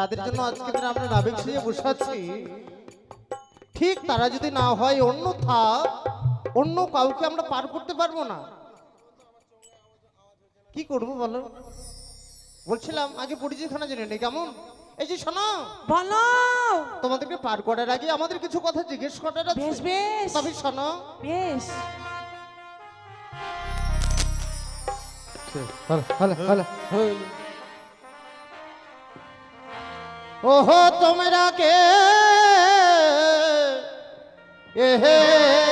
যাদের জন্য আজকে দিনে আমরা নাবিক সিঁড়ে বসে আছি ঠিক তারা যদি না হয় অন্যথা অন্য কাউকে আমরা পার করতে পারব না। কি করব বলো? বলছিলাম আগে পরিচয়খানা জেনে নেই কেমন? এই যে শোনো বলো। তোমাদেরকে পার করার আগে আমাদের কিছু কথা জিজ্ঞেস করার আছে। বেশ বেশ। তবে শোনো। বেশ। ওহো তোমরা কে এহে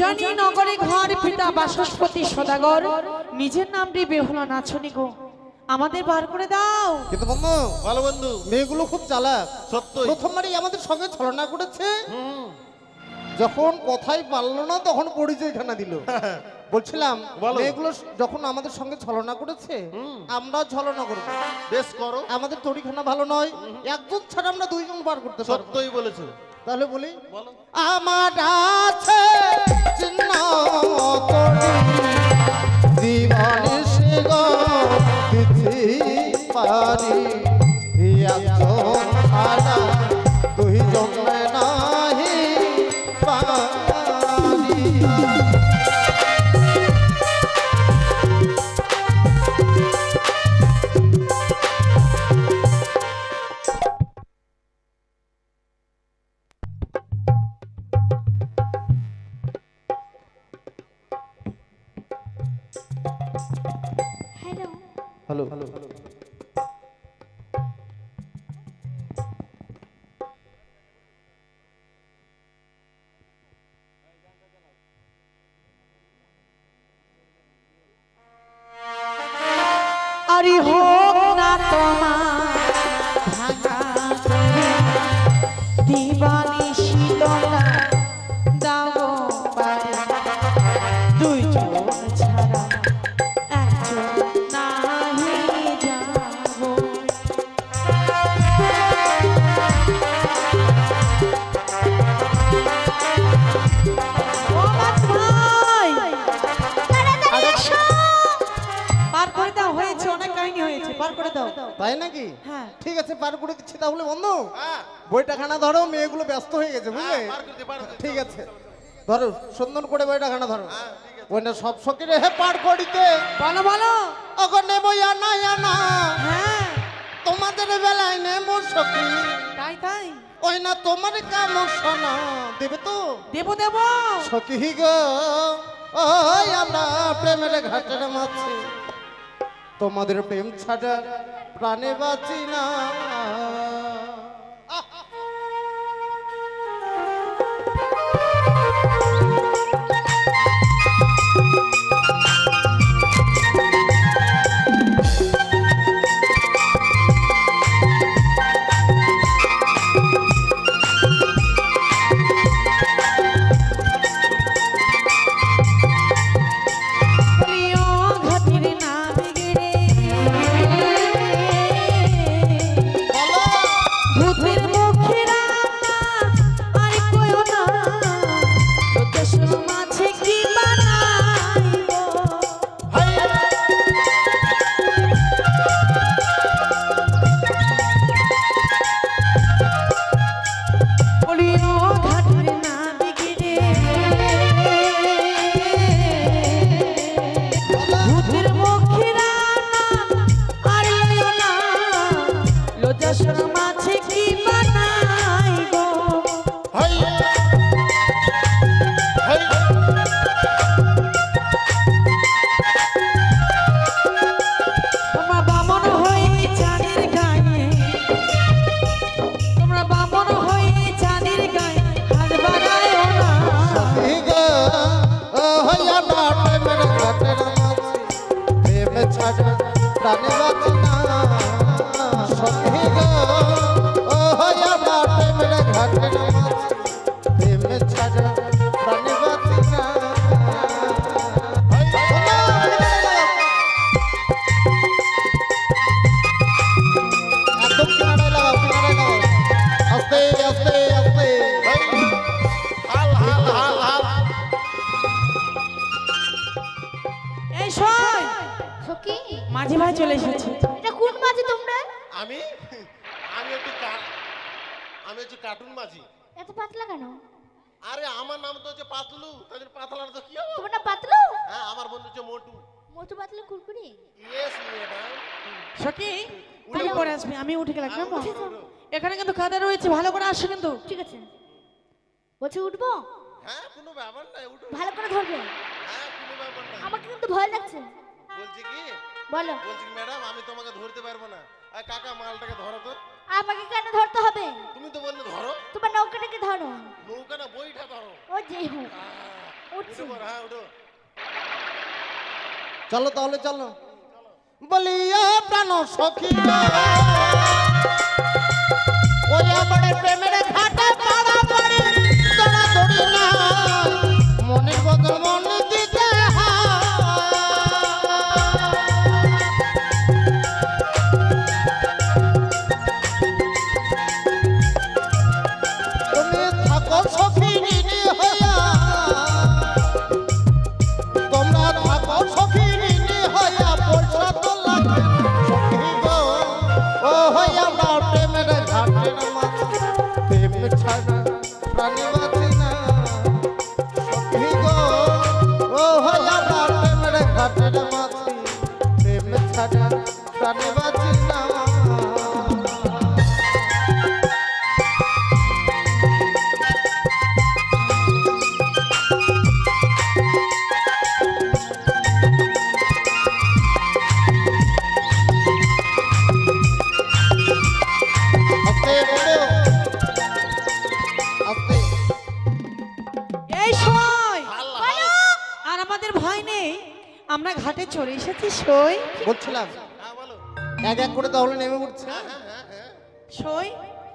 উজানি নগরে ঘর পিতা বাসস্পতি সদাগর। নিজের নামটি বেহুলা নাচনি গো। আমাদের বার করে দাও। কিন্তু বন্ধু ভালো বন্ধু। মেয়েগুলো খুব চালাক। সত্যই। প্রথমবারই আমাদের সঙ্গে ছলনা করেছে। যখন কথাই পারল না তখন পরিচয়খানা দিল। বলছিলাম বলো। মেয়েগুলো যখন আমাদের সঙ্গে ছলনা করেছে আমরা ছলনা করব। বেশ করো। আমাদের তরিখানা ভালো নয়। একজন ছাড়া আমরা দুইজন পার করতে সত্যই বলেছ। তাহলে বলি আমার আছে হ্যালো করে দাও। তাই নাকি? হ্যাঁ। ঠিক আছে পার করে দিচ্ছি তাহলে বন্ধু। হ্যাঁ। বইটা খানা ধরো মেয়েগুলো ব্যস্ত হয়ে গেছে বুঝলে? হ্যাঁ, পার করতে, পার করতে। ঠিক আছে। ধরো সুন্দর করে বইটা খানা ধরো। হ্যাঁ, ঠিক আছে। ওইটা সব সকিরে হে পার করিতে। বলো বলো। অগর নেব আনা আনা হ্যাঁ। তোমাদের বেলায় নেব সখী। তাই তাই। ওই না তোমার কাম শোনা। দেবে তো? দেব দেব। সখী গো ওই আমরা প্রেমের ঘাটের মাঝে তোমাদের প্রেম ছাড়া প্রাণে বাঁচি না। আমি হচ্ছে কার্টুন মাঝি। এত পাতলা কেন? আরে আমার নাম তো হচ্ছে পাতলু তাদের পাতলার তো কি হবে? তোমার না পাতলু? হ্যাঁ আমার বন্ধু হচ্ছে মোটু। মোটু পাতলু কুরকুরি? ইয়েস ম্যাডাম সখি তুমি পরে আসবে? আমি উঠে গেলাম কেমন? উঠে এখানে কিন্তু কাদা রয়েছে ভালো করে আসো কিন্তু। ঠিক আছে। বলছি উঠবো? হ্যাঁ কোনো ব্যাপার নাই উঠো। ভালো করে ধরবে? হ্যাঁ কোনো ব্যাপার নাই। আমাকে কিন্তু ভয় লাগছে। বলছি কি? বলো। বলছি ম্যাডাম আমি তোমাকে ধরতে পারব না। আর কাকা মালটাকে ধরো তো। আমাকে কেন ধরতে হবে? তুমি তো বললে ধরো। তোমার নৌকাটাকে ধরো। নৌকা না বইটা ধরো। ও যে হোক আহ, উঠছি। উঠে হ্যাঁ উঠো। চলো তাহলে চলো। বলিয়া প্রাণ সখী ওই আমার প্রেমের ঘাটে থাকো সখী সই। বলছিলাম। হ্যাঁ এক এক করে তাহলে নেমে উঠছে সই?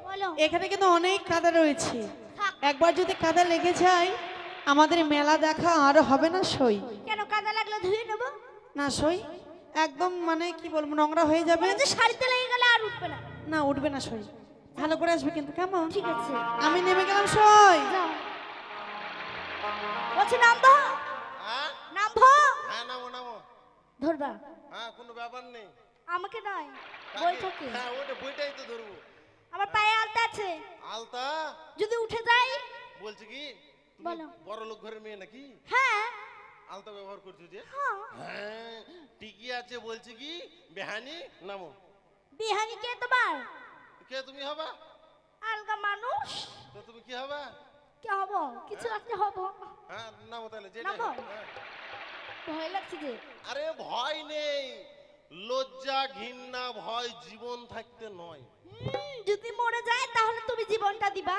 বলো। এখানে কিন্তু অনেক কাদা রয়েছে। একবার যদি কাদা লেগে যায় আমাদের মেলা দেখা আরও হবে না সই। কেন কাদা লাগলে ধুয়ে নেব? না সই একদম মানে কি বলব নোংরা হয়ে যাবে। যে শাড়িতে লেগে গেলে আর উঠবে না। না উঠবে না সই। ভালো করে আসবে কিন্তু কেমন? ঠিক আছে। আমি নেমে গেলাম সই। বলছি নামবো হ্যাঁ ধরবা? হ্যাঁ কোনো ব্যাপার নেই। আমাকে নয়? বইটাকে হ্যাঁ ওটা বইটাই তো ধরবো। আমার পায়ে আলতা আছে। আলতা? যদি উঠে যাই বলছি কি? বলো। বড় লোক ঘরের মেয়ে নাকি? হ্যাঁ। আলতা ব্যবহার করছ যে? হ্যাঁ। হ্যাঁ ঠিকই আছে বলছি কি? বেহানি? নামো। বিহানি কে তোমার? কে তুমি হবা? আলগা মানুষ। তো তুমি কি হবা? কে হব? কিছু একটা হব। হ্যাঁ নামো তাহলে যেটা। ভয় লাগছে যে? আরে ভয় নেই। লজ্জা ঘৃণা ভয় জীবন থাকতে নয়। যদি মরে যায় তাহলে তুমি জীবনটা দিবা।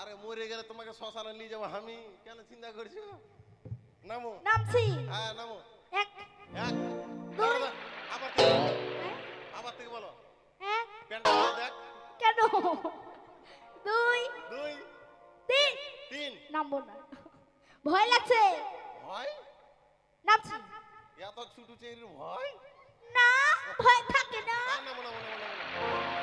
আরে মরে গেলে তোমাকে শ্মশানে নিয়ে যাব। আমি কেন চিন্তা করছ? নামো। নামছি। হ্যাঁ নামো। এক। এক। আবার হ্যাঁ, আবার থেকে বলো। এক। প্যান্টটা দেখ। কেন? দুই। দুই। তিন। তিন। নামবো না। ভয় লাগছে। ভয়? এত ছোট চেরির ভয়? না ভয় থাকে না। না না না নামো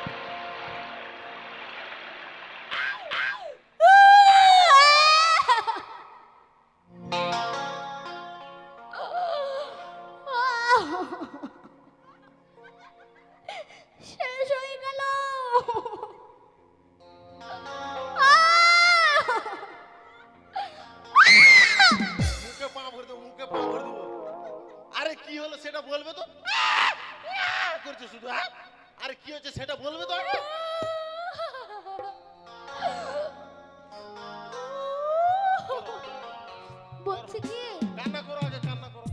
করছে শুধু হ্যাঁ? আরে কি হচ্ছে সেটা বলবে তো আগে? বলছি কি? কান্না করো আগে কান্না করো।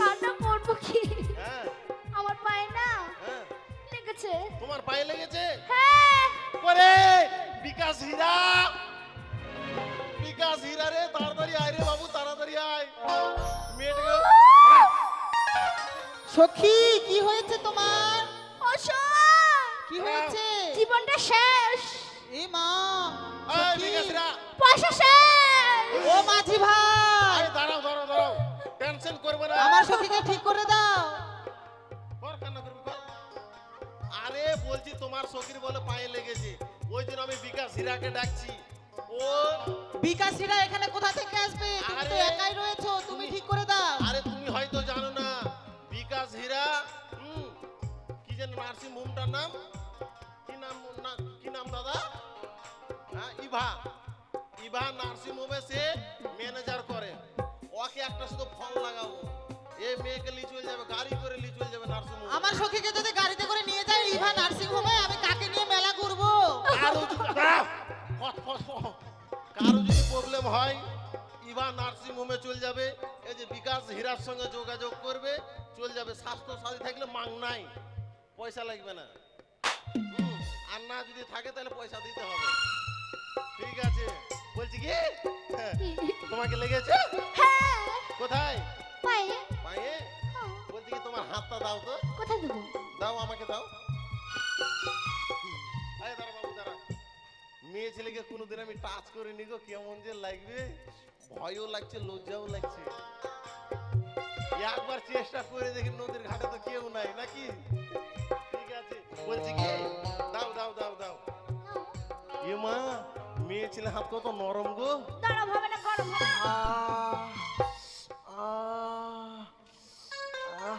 কান্না করব কি? হ্যাঁ। আমার পায়ে না হ্যাঁ। লেগেছে। তোমার পায়ে লেগেছে? হ্যাঁ। বিকাশ হীরা। বিকাশ হীরা রে তাড়াতাড়ি আয় রে বাবু তাড়াতাড়ি আয়। মেয়েটাকে সখী কি হয়েছে? জীবনটা শেষ। মা পয়সা শেষ। ও মাঝি ভাই। আরে দাঁড়াও দাঁড়াও দাঁড়াও। টেনশন করবে না। আমার সখীকে ঠিক করে দাও। কর কান্না করবি কর আরে বলছি তোমার সখীর বলে পায়ে লেগেছে। ওই জন্য আমি বিকাশ হীরাকে ডাকছি। ও। বিকাশীরা এখানে কোথা থেকে আসবে? তুমি তো আরে, একাই রয়েছো তুমি ঠিক করে দাও। আরে তুমি হয়তো জানো না। বিকাশ হীরা হুম কি যেন নার্সিং হোমটার নাম? নাম কি নাম দাদা? হ্যাঁ ইভা। ইভা নার্সিং হোমে সে ম্যানেজার করে। ওকে একটা শুধু ফল লাগাবো। এই মেয়েকে লি চলে যাবে গাড়ি করে চলে যাবে নার্সিং হোম। আমার সখীকে যদি গাড়িতে করে নিয়ে যায় ইভা নার্সিং হোমে আমি কাকে নিয়ে মেলা ঘুরবো। কারও যদি। কারও প্রবলেম হয় ইভা নার্সিং হোমে চলে যাবে। এই যে বিকাশ হীরার সঙ্গে যোগাযোগ করবে চলে যাবে। স্বাস্থ্য সাথী থাকলে মাং নাই। পয়সা লাগবে না। আর না যদি থাকে তাহলে পয়সা দিতে হবে। ঠিক আছে। বলছি কি? তোমাকে লেগেছে? হ্যাঁ। কোথায়? পায়ে। পায়ে? বলছি কি তোমার হাতটা দাও তো। কোথায় দেবো? দাও আমাকে দাও। আরে দাঁড়া বাবু দাঁড়া। মেয়ে ছেলেকে কোনোদিন আমি টাচ করিনি গো কেমন যে লাগবে। ভয়ও লাগছে লজ্জাও লাগছে। একবার চেষ্টা করে দেখি নদীর ঘাটে তো কেউ নাই নাকি? বলছি কি দাও দাও দাও দাও এ মা মেয়ে ছেলে হাত কত নরম গো দাঁড়াও হবে না গরম হবে না। আহ, আহ, আহ।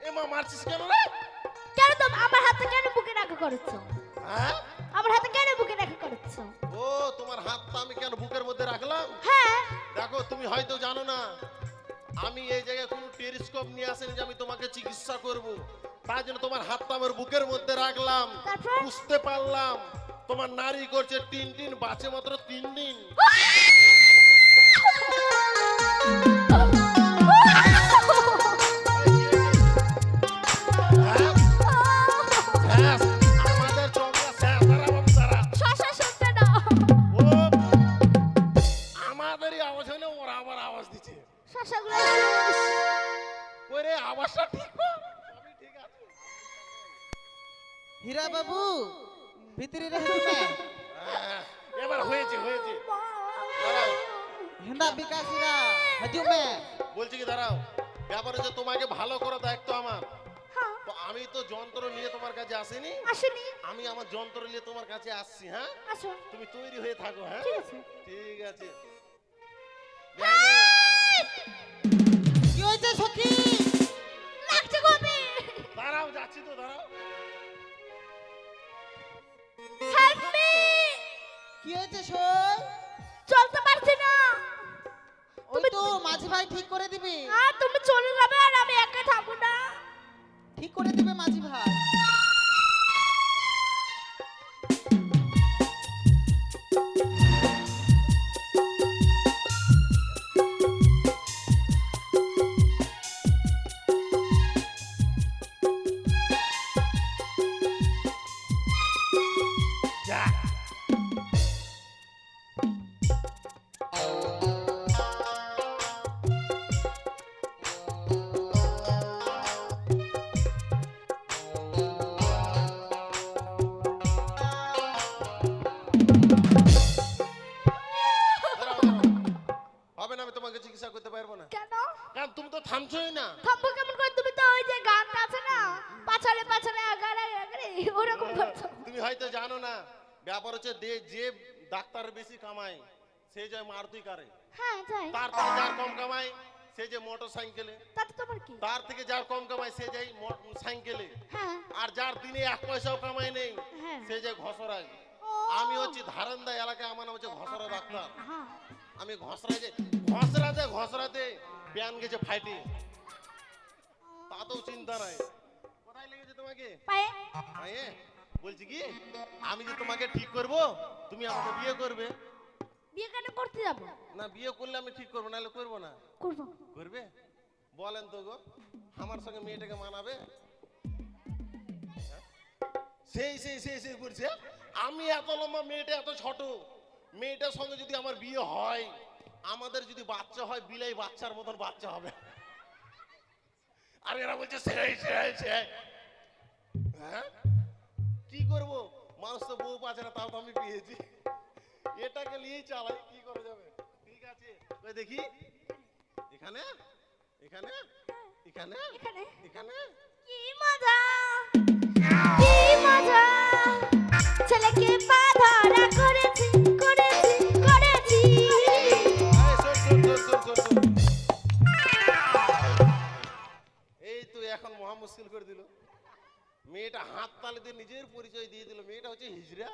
এ মা মারছিস কেন রে কেন তো আমার হাতে কেন বুকে রাখা করেছ হ্যাঁ আমার হাতে কেন বুকে রাখা করেছ ও তোমার হাতটা আমি কেন বুকের মধ্যে রাখলাম হ্যাঁ দেখো তুমি হয়তো জানো না আমি এই জায়গায় কোনো টেলিস্কোপ নিয়ে আসেনি যে আমি তোমাকে চিকিৎসা করব তাই জন্য তোমার হাতটা আমার বুকের মধ্যে রাখলাম। বুঝতে পারলাম। তোমার নারী করছে তিন দিন বাঁচে মাত্র তিন দিন। আসছি হ্যাঁ? আসো তুমি তৈরি হয়ে থাকো হ্যাঁ? ঠিক আছে। ঠিক আছে। কি হয়েছে সখী? লাগছে কবে? দাঁড়াও যাচ্ছি তো দাঁড়াও। হেল্প মি কি হয়েছে সই চলতে পারছি না। ওই তো মাঝি ভাই ঠিক করে দিবে। আর তুমি চলে যাবে আর আমি একা থাকব না। ঠিক করে দিবে মাঝি ভাই। তুমি তো থামছোই না। থামবো কেমন করে? তুমি তো ওই যে গানটা আছে না? পাছালে পাছালে আগারে আগারে ওরকম করছ। তুমি হয়তো জানো না ব্যাপার হচ্ছে দে- যে ডাক্তার বেশি কামায় সে যায় মারুতি কারে। হ্যাঁ যাই তার থেকে যার কম কামায় সে যে মোটর সাইকেলে তাতে তোমার কি? তার থেকে যার কম কামায় সে মো- সাইকেলে হ্যাঁ। আর যার দিনে এক পয়সাও কামাই নেই হ্যাঁ। সে যায় ঘসরায় আমি হচ্ছে ধারন্দা এলাকায় আমার নাম হচ্ছে ঘসরা ডাক্তার। হ্যাঁ। আমি ঘসরা যে ঘসরাতে ঘসরাতে প্যান গেছে ফাইটে। তাতেও চিন্তা নাই। কোথায় লেগেছে তোমাকে? পায়ে। পায়ে? বলছি কি আমি যে তোমাকে ঠিক করব তুমি আমাকে বিয়ে করবে। বিয়ে কেন করতে যাব? না বিয়ে করলে আমি ঠিক করব নাহলে করব না। করব। করবে? বলেন তো গো আমার সঙ্গে মেয়েটাকে মানাবে? সেই সেই সেই সেই করছে আমি এত লম্বা মেয়েটা এত ছোট মেয়েটার সঙ্গে যদি আমার বিয়ে হয় আমাদের যদি বাচ্চা হয় বিলাই বাচ্চার মতন বাচ্চা হবে। আর এরা বলছে সেই সেই সেই। হ্যাঁ? কি করব? মানুষ তো বউ পাচ্ছে না তাও তো আমি পেয়েছি। এটাকে নিয়েই চালাই কি করা যাবে? ঠিক আছে। ওই দেখি। এখানে এখানে এখানে এখানে। কি মজা! কি মজা! ছেলেকে পা ধরা করেছি মুশকিল করে দিল। মেয়েটা হাত তালে দিয়ে নিজের পরিচয় দিয়ে দিল। মেয়েটা হচ্ছে হিজরা।